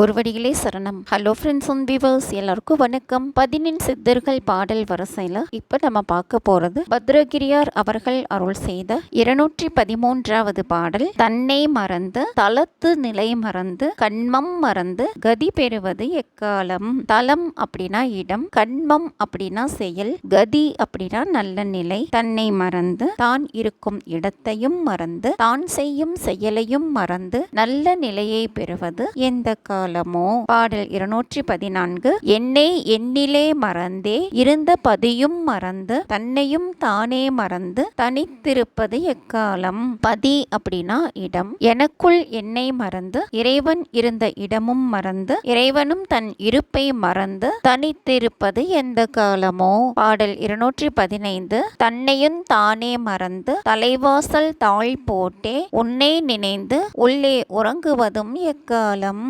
குருவடிகளே சரணம். Hello friends and viewers எல்லாருக்கும் வணக்கம். பதினெண் சித்தர்கள் பாடல் வரிசையில் இப்போ நம்ம பார்க்க போகிறது பத்ரகிரியார் அவர்கள் அருள் செய்த இருநூற்றி பதிமூன்றாவது பாடல். தன்னை மறந்து தளத்து நிலை மறந்து கண்மம் மறந்து கதி பெறுவது எக்காலம்? தலம் அப்படின்னா இடம் கண்மம் அப்படின்னா செயல் கதி அப்படின்னா நல்ல நிலை. தன்னை மறந்து தான் இருக்கும் இடத்தையும் மறந்து தான் செய்யும் செயலையும் மறந்து நல்ல நிலையை பெறுவது எந்த கால பாடல் இருநூற்றி பதினான்கு என்னை எண்ணிலே மறந்தே இருந்த பதியும் மறந்து தன்னையும் தானே மறந்து தனித்திருப்பது எக்காலம்? பதி அப்படின்னா இடம். எனக்குள் என்னை மறந்து இறைவன் இருந்த இடமும் மறந்து இறைவனும் தன் இருப்பை மறந்து தனித்திருப்பது எந்த காலமோ? பாடல் இருநூற்றி பதினைந்து தன்னையும் தானே மறந்து தலைவாசல் தாழ் போட்டே உன்னை நினைந்து உள்ளே உறங்குவதும் எக்காலம்?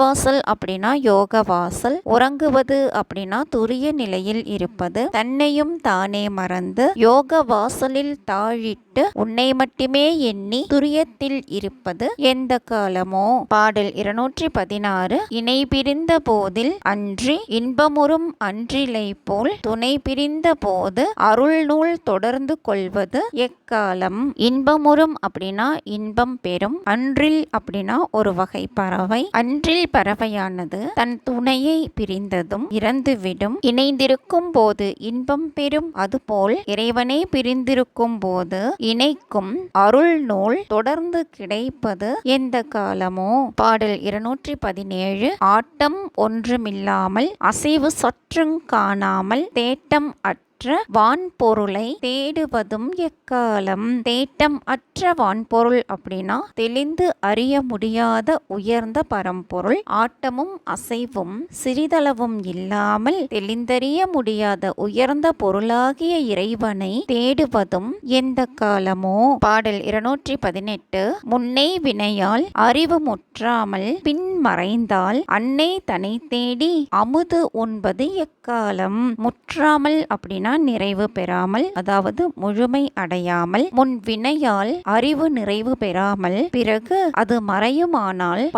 வாசல் அப்படின்னா யோக வாசல் உறங்குவது அப்படின்னா துரிய நிலையில் இருப்பது. தன்னையும் தானே மறந்து யோக வாசலில் தாழிட்டு உன்னை மட்டுமே எண்ணி துரியத்தில் இருப்பது எந்த காலமோ? பாடல் இருநூற்றி பதினாறு இணை பிரிந்த போதில் அன்றி இன்பமுறும் அன்றிலை போல் துணை பிரிந்த போது அருள் நூல் தொடர்ந்து கொள்வது எக்காலம்? இன்பமுறும் அப்படின்னா இன்பம் பெறும் அன்றில் அப்படின்னா ஒரு வகை பறவை. அன்றில் பறவையானது தன் துணையை பிரிந்ததும் இறந்துவிடும். இணைந்திருக்கும் போது இன்பம் பெறும். அதுபோல் இறைவனை பிரிந்திருக்கும் போது இணைக்கும் அருள் நூல் தொடர்ந்து கிடைப்பது எந்த காலமோ? பாடல் இருநூற்றி பதினேழு ஆட்டம் ஒன்றுமில்லாமல் அசைவு சற்றும் காணாமல் தேட்டம் அற்ற அற்ற வான்பொருளை தேடுவதும் எக்காலம்? தேட்டம் அற்ற வான்பொருள் அப்படின்னா தெளிந்து அறிய முடியாத உயர்ந்த பரம்பொருள். ஆட்டமும் அசைவும் சிறிதளவும் இல்லாமல் தெளிந்தறிய முடியாத உயர்ந்த பொருளாகிய இறைவனை தேடுவதும் எந்த காலமோ? பாடல் இருநூற்றி பதினெட்டு. முன்னே வினையால் அறிவு முற்றாமல் பின் மறைந்தால் அன்னை தனை தேடி அமுது உண்பது எக்காலம்? முற்றாமல் அப்படின்னா நிறைவு பெறாமல் அதாவது முழுமை அடையாமல் முன் வினையால் அறிவு நிறைவு பெறாமல் பிறகு அது மறையுமானால்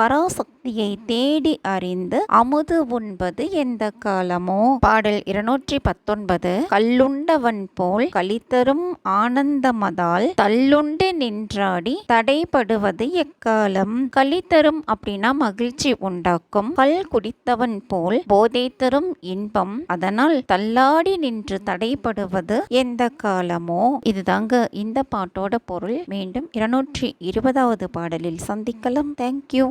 பராசக்தியை தேடி அறிந்து அமுது உண்பது எந்த காலமோ? பாடல் இருநூற்றி பத்தொன்பது கல்லுண்டவன் போல் கலித்தரும் ஆனந்தமதால் தள்ளுண்டு நின்றாடி தடைபடுவது எக்காலம்? கலித்தரும் அப்படின்னா மகிழ்ச்சி உண்டாக்கும். கல் குடித்தவன் போல் போதை தரும் இன்பம். அதனால் தள்ளாடி நின்று தடைபடுவது எந்த காலமோ? இதுதாங்க இந்த பாட்டோட பொருள். மீண்டும் இருநூற்றி இருபதாவது பாடலில் சந்திக்கலாம். தேங்க்யூ